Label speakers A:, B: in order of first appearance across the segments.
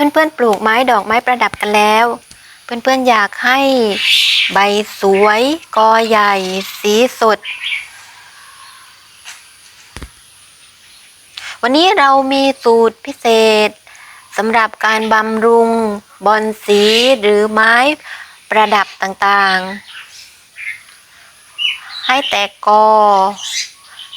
A: เพื่อนๆปลูกไม้ดอกไม้ประดับกันแล้ว เพื่อนๆอยากให้ใบสวย กอใหญ่ สีสด วันนี้เรามีสูตรพิเศษสำหรับการบำรุงบอนสีหรือไม้ประดับต่างๆ ให้แตกกอ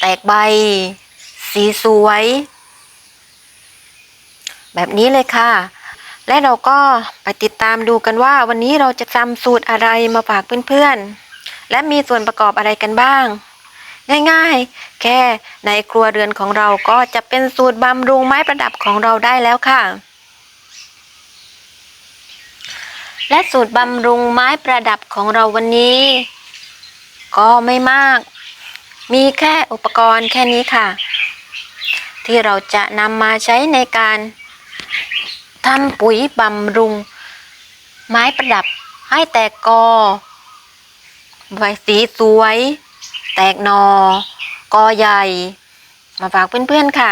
A: แตกใบ สีสวย แบบนี้เลยค่ะ และเราก็ไปติดตามดูกันว่าวันนี้เราจะทำสูตรอะไรมาฝากเพื่อนๆ และมีส่วนประกอบอะไรกันบ้าง ง่ายๆ แค่ในครัวเรือนของเราก็จะเป็นสูตรบำรุงไม้ประดับของเราได้แล้วค่ะ และสูตรบำรุงไม้ประดับของเราวันนี้ ก็ไม่มาก มีแค่อุปกรณ์แค่นี้ค่ะ ที่เราจะนำมาใช้ในการ ทำปุ๋ยบำรุง ไม้ประดับให้แตกกอใบสีสวย แตกนอ กอใหญ่ มาฝากเพื่อนๆค่ะ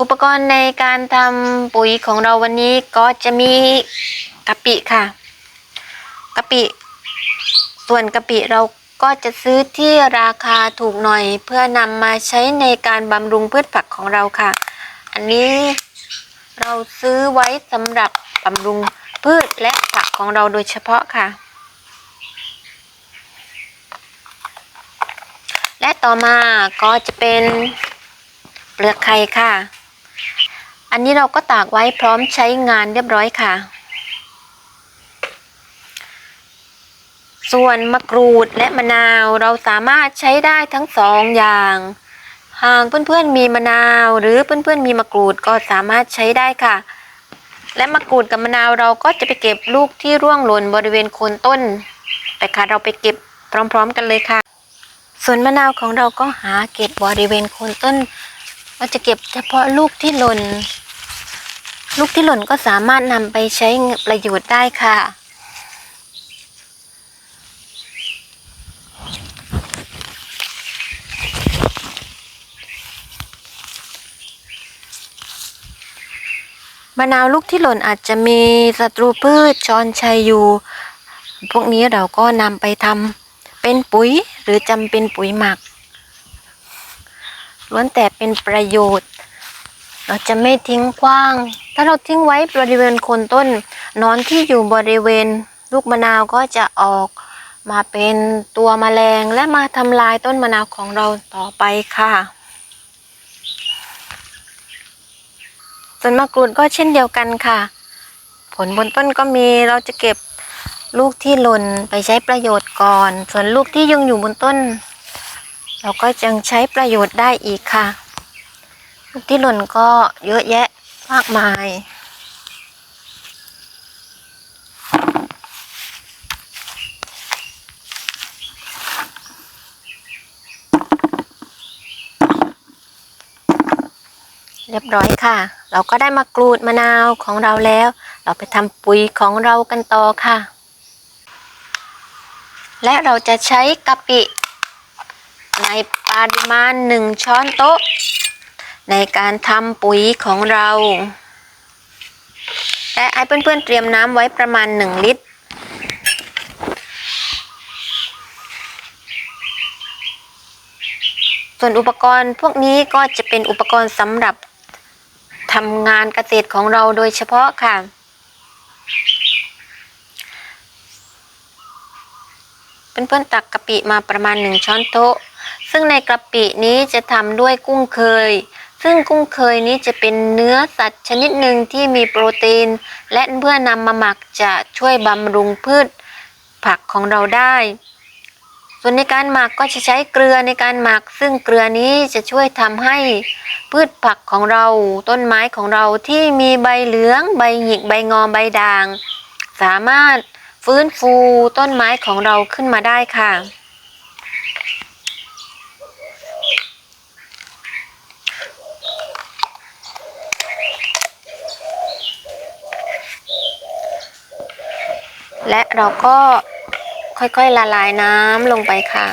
A: อุปกรณ์ในการทำปุ๋ยของเราวันนี้ก็จะมีกะปิค่ะกะปิ ส่วนกะปิเราก็จะซื้อที่ราคาถูกหน่อย เพื่อนำมาใช้ในการบำรุงพืชผักของเราค่ะ อันนี้ เราซื้อไว้สำหรับบำรุงพืชและผักของเราโดยเฉพาะค่ะ และต่อมาก็จะเป็นเปลือกไข่ค่ะ อันนี้เราก็ตากไว้พร้อมใช้งานเรียบร้อยค่ะ ส่วนมะกรูดและมะนาวเราสามารถใช้ได้ทั้งสองอย่าง หากเพื่อนๆมีมะนาว หรือเพื่อนๆมีมะกรูดก็สามารถใช้ได้ค่ะ และมะกรูดกับมะนาวเราก็จะไปเก็บลูกที่ร่วงหล่นบริเวณโคนต้น แต่ค่ะเราไปเก็บพร้อม ๆ กันเลยค่ะ ส่วนมะนาวของเราก็หาเก็บบริเวณโคนต้นเราจะเก็บเฉพาะลูกที่หล่นลูกที่หล่นก็สามารถนำไปใช้ประโยชน์ได้ค่ะ มะนาวลูกที่หล่นอาจจะมีศัตรูพืชจรชัยอยู่ พวกนี้เราก็นำไปทำเป็นปุ๋ยหรือจำเป็นปุ๋ยหมักล้วนแต่เป็นประโยชน์ เราจะไม่ทิ้งกว้าง ถ้าเราทิ้งไว้บริเวณโคนต้นนอนที่อยู่บริเวณ ลูกมะนาวก็จะออกมาเป็นตัวแมลงและมาทำลายต้นมะนาวของเราต่อไปค่ะ ส่วนมะกรูดก็เช่นเดียวกันค่ะ ผลบนต้นก็มีเราจะเก็บลูกที่หล่นไปใช้ประโยชน์ก่อน ส่วนลูกที่ยังอยู่บนต้น เราก็ยังใช้ประโยชน์ได้อีกค่ะ ลูกที่หล่นก็เยอะแยะมากมายเรียบร้อยค่ะ เราก็ได้มากรูดมะนาวของเราแล้ว เราไปทำปุ๋ยของเรากันต่อค่ะ และเราจะใช้กะปิ ในปริมาณหนึ่งช้อนโต๊ะ ในการทำปุ๋ยของเราและให้เพื่อนๆเตรียมน้ำไว้ประมาณ 1 ลิตร ส่วนอุปกรณ์พวกนี้ก็จะเป็นอุปกรณ์สำหรับ ทำงานเกษตรของเราโดยเฉพาะค่ะ เพื่อนๆตักกะปิมาประมาณ1ช้อนโต๊ะ ซึ่งในกะปินี้จะทำด้วยกุ้งเคย ซึ่งกุ้งเคยนี้จะเป็นเนื้อสัตว์ชนิดหนึ่งที่มีโปรตีน และเพื่อนำมาหมักจะช่วยบำรุงพืชผักของเราได้ ส่วนในการหมักก็จะใช้เกลือในการหมัก ซึ่งเกลือนี้จะช่วยทำให้พืชผักของเราต้นไม้ของเราที่มีใบเหลือง ใบหยิกใบงอใบด่าง สามารถฟื้นฟูต้นไม้ของเราขึ้นมาได้ค่ะ และเราก็ ค่อยๆละลายน้ำลงไปค่ะ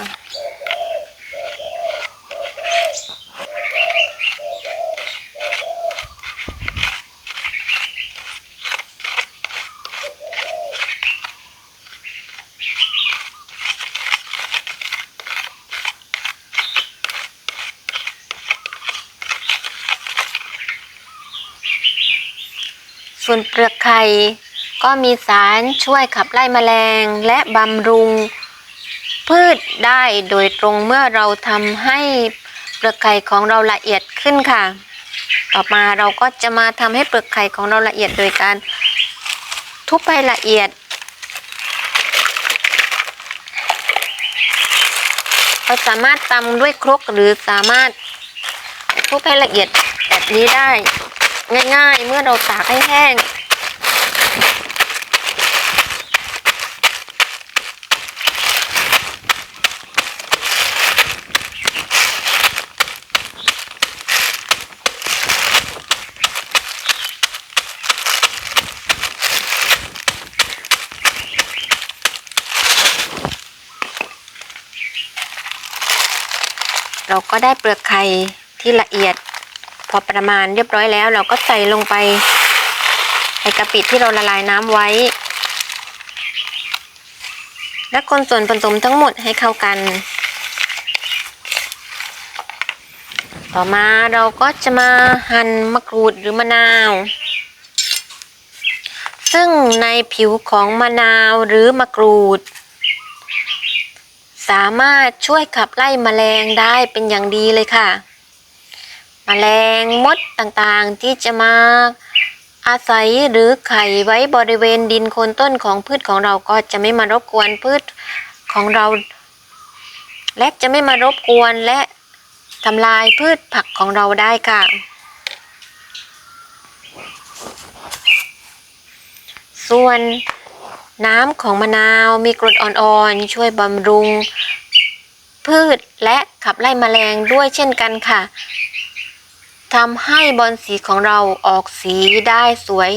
A: ส่วนเปลือกไข่ ก็มีสารช่วยขับไล่แมลงและบำรุง พืชได้โดยตรงเมื่อเราทำให้เปลือกไข่ของเราละเอียดขึ้นค่ะ ต่อมาเราก็จะมาทำให้เปลือกไข่ของเราละเอียดโดยการทุบให้ละเอียด เราสามารถตำด้วยครกหรือสามารถทุบให้ละเอียดแบบนี้ได้ ง่ายๆ เมื่อเราตากให้แห้ง เราก็ได้เปลือกไข่ที่ละเอียด พอประมาณเรียบร้อยแล้ว เราก็ใส่ลงไปในกะปิที่เราละลายน้ำไว้ และคนส่วนผสมทั้งหมดให้เข้ากัน ต่อมาเราก็จะมาหั่นมะกรูดหรือมะนาวซึ่งในผิวของมะนาวหรือมะกรูด สามารถช่วยขับไล่แมลงได้เป็นอย่างดีเลยค่ะแมลงมดต่างๆที่จะมาอาศัยหรือไข่ไว้บริเวณดินโคนต้นของพืชของเราก็จะไม่มารบกวนพืชของเรา และจะไม่มารบกวนและทำลายพืชผักของเราได้ค่ะ ส่วน น้ำของมะนาวมีกรดอ่อนๆ ช่วยบำรุง พืชและขับไล่แมลงด้วยเช่นกันค่ะทำให้บอลสีของเราออกสีได้สวย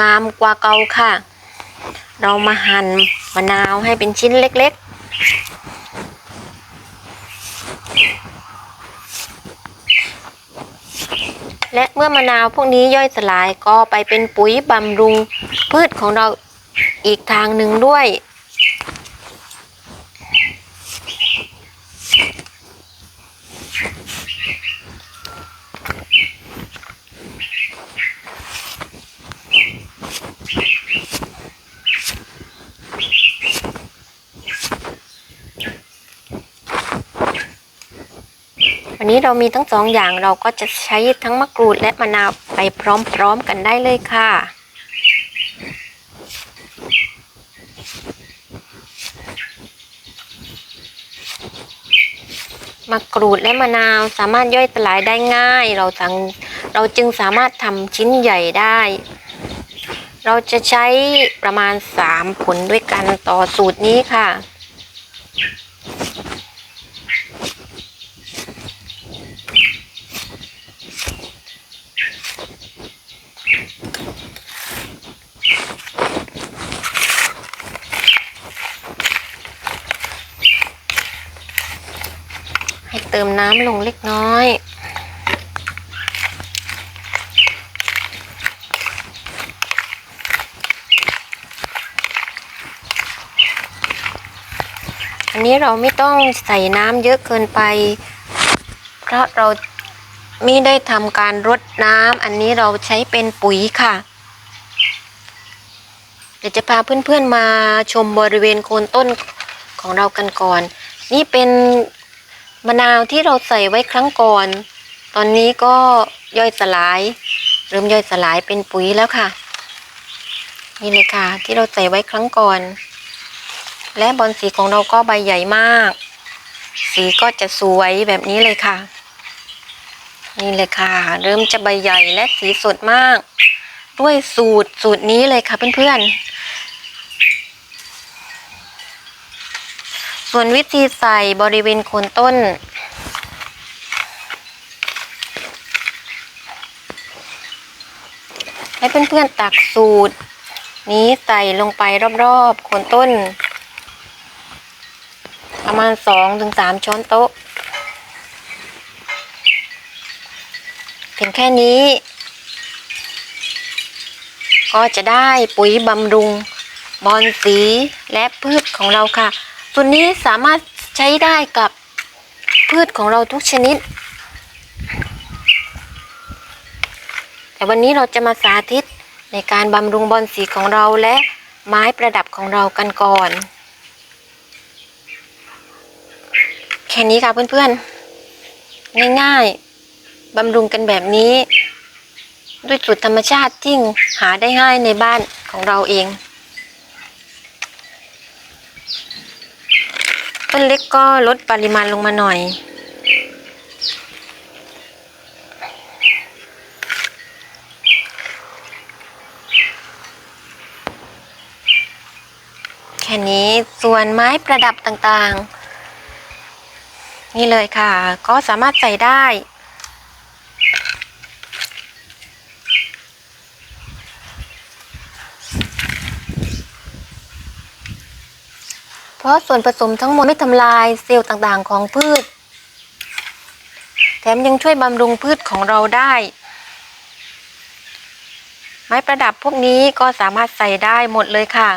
A: งามกว่าเก่าค่ะ เรามาหั่นมะนาวให้เป็นชิ้นเล็กๆและเมื่อมะนาวพวกนี้ย่อยสลายก็ไปเป็นปุ๋ยบำรุงพืชของเรา อีกทางหนึ่งด้วย วันนี้เรามีทั้งสองอย่างเราก็จะใช้ทั้งมะกรูดและมะนาวไปพร้อมๆกันได้เลยค่ะ มะกรูดและมะนาวสามารถย่อยสลายได้ง่าย เราสังเราจึงสามารถทำชิ้นใหญ่ได้ เราจะใช้ประมาณ 3 ผลด้วยกันต่อสูตรนี้ค่ะ ให้เติมน้ำลงเล็กน้อย อันนี้เราไม่ต้องใส่น้ำเยอะเกินไป เพราะเราไม่ได้ทำการรดน้ำอันนี้เราใช้เป็นปุ๋ยค่ะเดี๋ยวจะพาเพื่อนๆมาชมบริเวณโคนต้นของเรากันก่อน นี่เป็น มะนาวที่เราใส่ไว้ครั้งก่อน ตอนนี้ก็ย่อยสลาย เริ่มย่อยสลายเป็นปุ๋ยแล้วค่ะ นี่เลยค่ะ ที่เราใส่ไว้ครั้งก่อน และบอลสีของเราก็ใบใหญ่มาก สีก็จะสวยแบบนี้เลยค่ะ นี่เลยค่ะ เริ่มจะใบใหญ่และสีสดมาก ด้วยสูตรสูตรนี้เลยค่ะเพื่อนๆ ส่วนวิธีใส่บริเวณโคนต้น ให้เพื่อนๆตักสูตร นี้ใส่ลงไปรอบๆโคนต้น ประมาณสองถึงสามช้อนโต๊ะเพียงแค่นี้ ก็จะได้ปุ๋ยบำรุงบอนสีและพืชของเราค่ะ ตัวนี้สามารถใช้ได้กับพืชของเราทุกชนิด แต่วันนี้เราจะมาสาธิตในการบำรุงบอลสีของเราและไม้ประดับของเรากันก่อน แค่นี้ค่ะเพื่อนๆ ง่ายๆ บำรุงกันแบบนี้ ด้วยสูตรธรรมชาติที่หาได้ง่ายในบ้านของเราเอง ต้นเล็กก็ลดปริมาณลงมาหน่อย แค่นี้ส่วนไม้ประดับต่างๆ นี่เลยค่ะ ก็สามารถใส่ได้ เพราะส่วนผสมทั้งหมดไม่ทำลายเซลล์ต่างๆ ของพืช แถมยังช่วยบำรุงพืชของเราได้ ไม้ประดับพวกนี้ก็สามารถใส่ได้หมดเลยค่ะ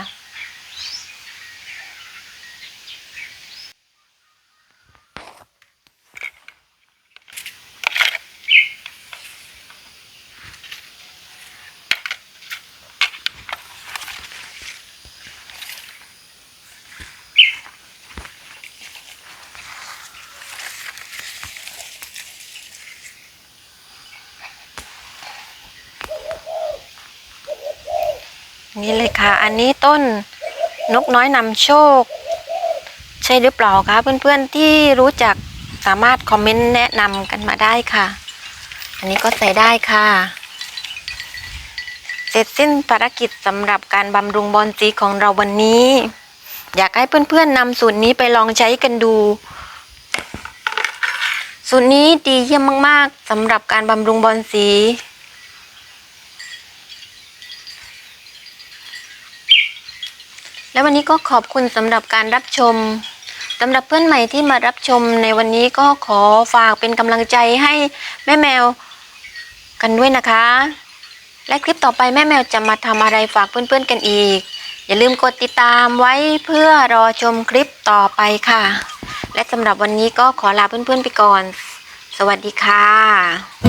A: นี่เลยค่ะ อันนี้ต้นนกน้อยนำโชค ใช่หรือเปล่าคะเพื่อนๆที่รู้จักสามารถคอมเมนต์แนะนำกันมาได้ค่ะ อันนี้ก็ใส่ได้ค่ะ เสร็จสิ้นภารกิจสำหรับการบำรุงบอลสีของเราวันนี้ อยากให้เพื่อนๆนำสูตรนี้ไปลองใช้กันดู สูตรนี้ดีเยี่ยมมาก ๆสำหรับการบำรุงบอลสี และวันนี้ก็ขอบคุณสำหรับการรับชมสำหรับเพื่อนใหม่ที่มารับชมในวันนี้ก็ขอฝากเป็นกำลังใจให้แม่แมวกันด้วยนะคะ และคลิปต่อไปแม่แมวจะมาทำอะไรฝากเพื่อนๆกันอีก อย่าลืมกดติดตามไว้เพื่อรอชมคลิปต่อไปค่ะ และสำหรับวันนี้ก็ขอลาเพื่อนๆไปก่อน สวัสดีค่ะ